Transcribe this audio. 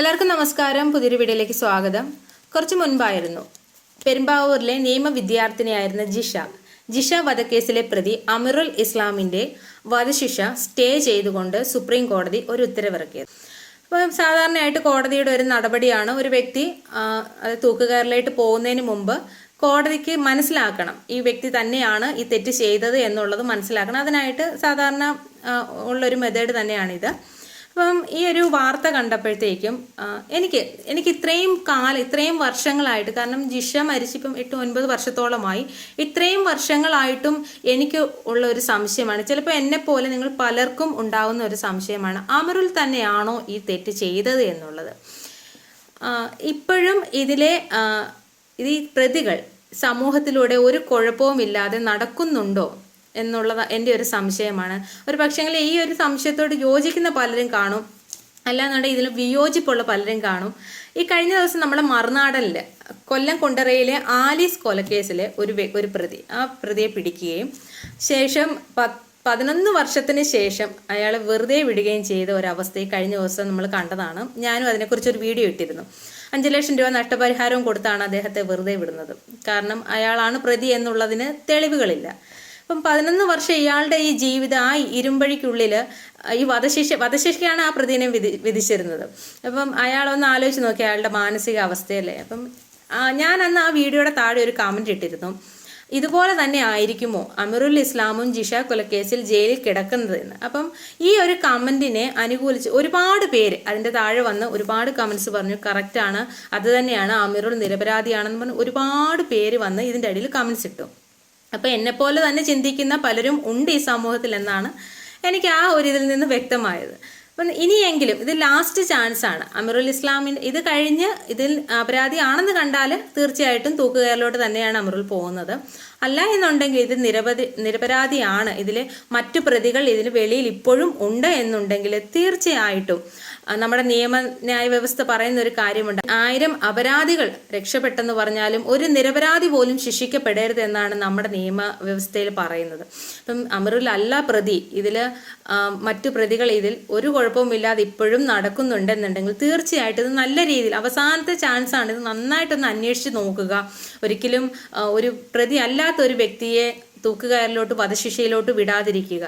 എല്ലാവർക്കും നമസ്കാരം. പുതിയൊരു വീഡിയോയിലേക്ക് സ്വാഗതം. കുറച്ച് മുൻപായിരുന്നു പെരുമ്പാവൂരിലെ നിയമ വിദ്യാർത്ഥിനിയായിരുന്ന ജിഷ. ജിഷ വധക്കേസിലെ പ്രതി അമിറുൽ ഇസ്ലാമിന്റെ വധശിക്ഷ സ്റ്റേ ചെയ്തുകൊണ്ട് സുപ്രീം കോടതി ഒരു ഉത്തരവിറക്കിയത്. അപ്പോൾ സാധാരണയായിട്ട് കോടതിയുടെ ഒരു നടപടിയാണ് ഒരു വ്യക്തി തൂക്കുകയറിലായിട്ട് പോകുന്നതിന് മുമ്പ് കോടതിക്ക് മനസ്സിലാക്കണം. ഈ വ്യക്തി തന്നെയാണ് ഈ തെറ്റ് ചെയ്തത് എന്നുള്ളത് മനസ്സിലാക്കണം. അതിനായിട്ട് സാധാരണ ഉള്ളൊരു മെത്തേഡ് തന്നെയാണിത്. അപ്പം ഈ ഒരു വാർത്ത കണ്ടപ്പോഴത്തേക്കും എനിക്ക് എനിക്ക് ഇത്രയും കാലം ഇത്രയും വർഷങ്ങളായിട്ട് കാരണം ജിഷ മരിച്ചിപ്പം എട്ട് ഒൻപത് വർഷത്തോളമായി ഇത്രയും വർഷങ്ങളായിട്ടും എനിക്ക് ഉള്ള ഒരു സംശയമാണ്. ചിലപ്പോൾ എന്നെ പോലെ നിങ്ങൾ പലർക്കും ഉണ്ടാകുന്ന ഒരു സംശയമാണ്. അമരുൽ തന്നെയാണോ ഈ തെറ്റ് ചെയ്തത് എന്നുള്ളത്? ഇപ്പോഴും ഇതിലെ ഈ പ്രതികൾ സമൂഹത്തിലൂടെ ഒരു കുഴപ്പവുമില്ലാതെ നടക്കുന്നുണ്ടോ? എന്നുള്ളത് എന്റെ ഒരു സംശയമാണ്. ഒരു പക്ഷേങ്കിൽ ഈ ഒരു സംശയത്തോട് യോജിക്കുന്ന പലരും കാണും. അല്ലാന്നുണ്ടെങ്കിൽ ഇതിൽ വിയോജിപ്പുള്ള പലരും കാണും. ഈ കഴിഞ്ഞ ദിവസം നമ്മുടെ മറുനാടനിൽ കൊല്ലം കുണ്ടറയിലെ ആലീസ് കൊലക്കേസിലെ ഒരു ഒരു പ്രതി ആ പ്രതിയെ പിടിക്കുകയും ശേഷം പതിനൊന്ന് വർഷത്തിന് ശേഷം അയാളെ വെറുതെ വിടുകയും ചെയ്ത ഒരവസ്ഥയെ കഴിഞ്ഞ ദിവസം നമ്മൾ കണ്ടതാണ്. ഞാനും അതിനെക്കുറിച്ച് ഒരു വീഡിയോ ഇട്ടിരുന്നു. അഞ്ച് ലക്ഷം രൂപ നഷ്ടപരിഹാരവും കൊടുത്താണ് അദ്ദേഹത്തെ വെറുതെ വിടുന്നത്. കാരണം അയാളാണ് പ്രതി എന്നുള്ളതിന് തെളിവുകളില്ല. അപ്പം പതിനൊന്ന് വർഷം ഇയാളുടെ ഈ ജീവിതം ആ ഇരുമ്പഴിക്കുള്ളിൽ ഈ വധശിക്ഷ വധശിക്ഷയാണ് ആ പ്രതിനെ വിധി വിധിച്ചിരുന്നത്. അപ്പം അയാൾ ഒന്ന് ആലോചിച്ച് നോക്കി അയാളുടെ മാനസിക അവസ്ഥയല്ലേ അപ്പം ഞാൻ അന്ന് ആ വീഡിയോയുടെ താഴെ ഒരു കമന്റ് ഇട്ടിരുന്നു. ഇതുപോലെ തന്നെ ആയിരിക്കുമോ അമിറുൽ ഇസ്ലാമും ജിഷ കൊലക്കേസിൽ ജയിലിൽ കിടക്കുന്നത് എന്ന്? അപ്പം ഈ ഒരു കമന്റിനെ അനുകൂലിച്ച് ഒരുപാട് പേര് അതിന്റെ താഴെ വന്ന് ഒരുപാട് കമൻസ് പറഞ്ഞു കറക്റ്റാണ് അത് തന്നെയാണ്. അമിറുൽ നിരപരാധിയാണെന്ന് പറഞ്ഞ് ഒരുപാട് പേര് വന്ന് ഇതിന്റെ അടിയിൽ കമൻസ് ഇട്ടു. അപ്പോൾ എന്നെപ്പോലെ തന്നെ ചിന്തിക്കുന്ന പലരും ഉണ്ട് ഈ സമൂഹത്തിൽ എന്നാണ് എനിക്ക് ആ ഒരു ഇതിൽ നിന്ന് വ്യക്തമായത്. അപ്പം ഇനിയെങ്കിലും ഇത് ലാസ്റ്റ് ചാൻസ് ആണ്. അമിറുൽ ഇസ്ലാമിന്റെ ഇത് കഴിഞ്ഞ് ഇതിൽ അപരാധി ആണെന്ന് കണ്ടാൽ തീർച്ചയായിട്ടും തൂക്കുകയറിലോട്ട് തന്നെയാണ് അമിറുൽ പോകുന്നത്. അല്ല എന്നുണ്ടെങ്കിൽ ഇത് നിരപതി നിരപരാധിയാണ്. ഇതിൽ മറ്റു പ്രതികൾ ഇതിന് വെളിയിൽ ഇപ്പോഴും ഉണ്ട് എന്നുണ്ടെങ്കിൽ തീർച്ചയായിട്ടും നമ്മുടെ നിയമ ന്യായ വ്യവസ്ഥ പറയുന്ന ഒരു കാര്യമുണ്ട്. ആയിരം അപരാധികൾ രക്ഷപ്പെട്ടെന്ന് പറഞ്ഞാലും ഒരു നിരപരാധി പോലും ശിക്ഷിക്കപ്പെടരുത് എന്നാണ് നമ്മുടെ നിയമ വ്യവസ്ഥയിൽ പറയുന്നത്. അപ്പം അമറുൽ അല്ല പ്രതി. ഇതിൽ മറ്റു പ്രതികൾ ഇതിൽ ഒരു കുഴപ്പവുമില്ലാതെ ഇപ്പോഴും നടക്കുന്നുണ്ടെന്നുണ്ടെങ്കിൽ തീർച്ചയായിട്ടും ഇത് നല്ല രീതിയിൽ അവസാനത്തെ ചാൻസ് ആണ് ഇത് നന്നായിട്ടൊന്ന് അന്വേഷിച്ച് നോക്കുക. ഒരിക്കലും ഒരു പ്രതി അല്ലാത്ത ഒരു വ്യക്തിയെ തൂക്കുകയറിലോട്ട് വധശിക്ഷയിലോട്ട് വിടാതിരിക്കുക.